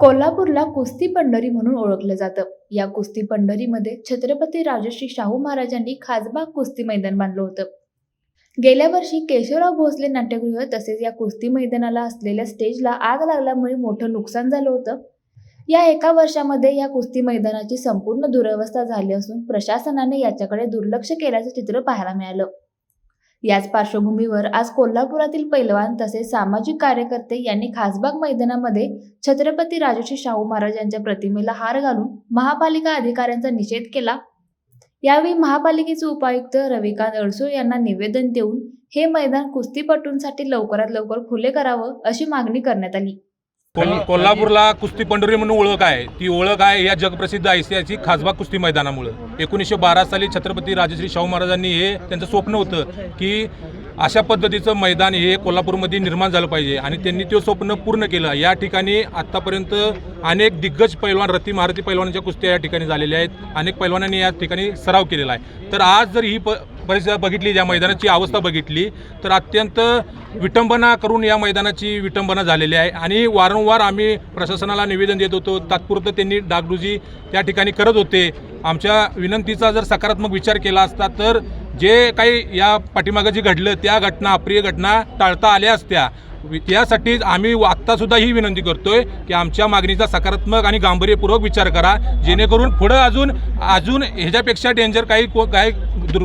कोल्हापूरला कुस्ती पंढरी म्हणून ओळखलं जातं. या कुस्ती पंढरीमध्ये छत्रपती राजश्री शाहू महाराजांनी खासबाग कुस्ती मैदान बांधलं होतं. गेल्या वर्षी केशवराव भोसले नाट्यगृह तसेच या कुस्ती मैदानाला असलेल्या स्टेजला आग लागल्यामुळे मोठं नुकसान झालं होतं. या एका वर्षामध्ये या कुस्ती मैदानाची संपूर्ण दुरवस्था झाली असून प्रशासनाने याच्याकडे दुर्लक्ष केल्याचं चित्र पाहायला मिळालं. याच पार्श्वभूमीवर आज कोल्हापुरातील पैलवान तसेच सामाजिक कार्यकर्ते यांनी खासबाग मैदानामध्ये छत्रपती राजर्षी शाहू महाराज यांच्या प्रतिमेला हार घालून महापालिका अधिकाऱ्यांचा निषेध केला. यावेळी महापालिकेचे उपायुक्त रविकांत अडसूळ यांना निवेदन देऊन हे मैदान कुस्तीपटूंसाठी लवकरात लवकर खुले करावं अशी मागणी करण्यात आली. कोल- कोल्हापूरला कुस्ती पंढरी म्हणून ओळख आहे. ती ओळख आहे या जगप्रसिद्ध आयसीआयची खासबाग कुस्ती मैदानामुळं. एकोणीसशे बारा साली छत्रपती राजश्री शाहू महाराजांनी हे त्यांचं स्वप्न होतं की अशा पद्धतीचं मैदान हे कोल्हापूरमध्ये निर्माण झालं पाहिजे आणि त्यांनी ते स्वप्न पूर्ण केलं. या ठिकाणी आत्तापर्यंत अनेक दिग्गज पैलवान रती महारथी पैलवानांच्या कुस्त्या या ठिकाणी झालेल्या आहेत. अनेक पैलवानांनी या ठिकाणी सराव केलेला आहे. तर आज जर ही प परिस्थिती बघितली या मैदानाची अवस्था बघितली तर अत्यंत विटंबना करून या मैदानाची विटंबना झालेली आहे. आणि वारंवार आम्ही प्रशासनाला निवेदन देत होतो. तात्पुरतं त्यांनी डागडुजी त्या ठिकाणी करत होते. आमच्या विनंतीचा जर सकारात्मक विचार केला असता तर जे काही या पाठीमागं जे घडलं त्या घटना अप्रिय घटना टाळता आल्या असत्या. यासाठी आम्ही आत्तासुद्धा ही विनंती करतोय की आमच्या मागणीचा सकारात्मक आणि गांभीर्यपूर्वक विचार करा. जेणेकरून पुढं अजून अजून ह्याच्यापेक्षा डेंजर काही को- काही दुर्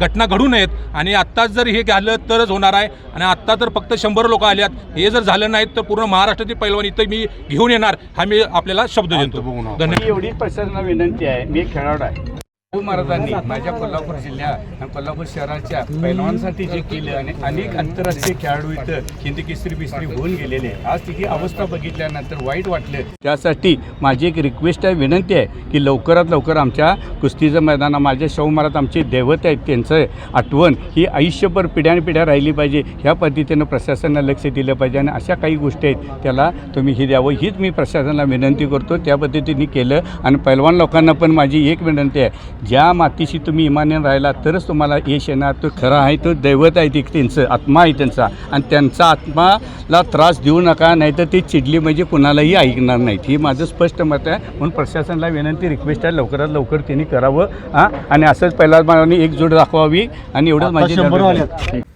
घटना घडू नयेत आणि आत्ताच जर हे झालं तरच होणार आहे. आणि आत्ता तर फक्त शंभर लोक आल्यात. हे जर झालं नाही तर पूर्ण महाराष्ट्रातील पैलवान इथं मी घेऊन येणार हा मी आपल्याला शब्द देतो. धन्यवाद. मी एवढीच प्रशासनाला विनंती आहे. मी खेळाडू आहे. महाराजांनी माझ्या कोल्हापूर जिल्ह्यात आणि कोल्हापूर शहराच्या पैलवानसाठी जे केलं आणि अनेक आंतरराष्ट्रीय खेळाडू इथं हिंदी केसरी बिसरी होऊन गेलेले आज तिची अवस्था बघितल्यानंतर वाईट वाटलं. त्यासाठी माझी एक रिक्वेस्ट आहे विनंती आहे की लवकरात लवकर आमच्या कुस्तीचं मैदान माझ्या शाहू महाराज आमचे दैवत आहेत त्यांचं आठवण ही आयुष्यभर पिढ्यान पिढ्या राहिली पाहिजे. ह्या पद्धतीनं प्रशासनाला लक्ष दिलं पाहिजे आणि अशा काही गोष्टी आहेत त्याला तुम्ही हे द्यावं हीच मी प्रशासनाला विनंती करतो. त्या पद्धतीने केलं आणि पैलवान लोकांना पण माझी एक विनंती आहे ज्या मातीशी तुम्ही इमान्य राहिला तरच तुम्हाला यश येणार. तो खरा आहे तो दैवत आहे ते त्यांचं आत्मा आहे त्यांचा. आणि त्यांचा आत्माला त्रास देऊ नका नाहीतर ते चिडली म्हणजे कुणालाही ऐकणार नाहीत. ही माझं स्पष्ट मत आहे. म्हणून प्रशासनाला विनंती रिक्वेस्ट आहे लवकरात लवकर त्यांनी करावं हां. आणि असंच पहिला एकजूट दाखवावी. आणि एवढंच माझी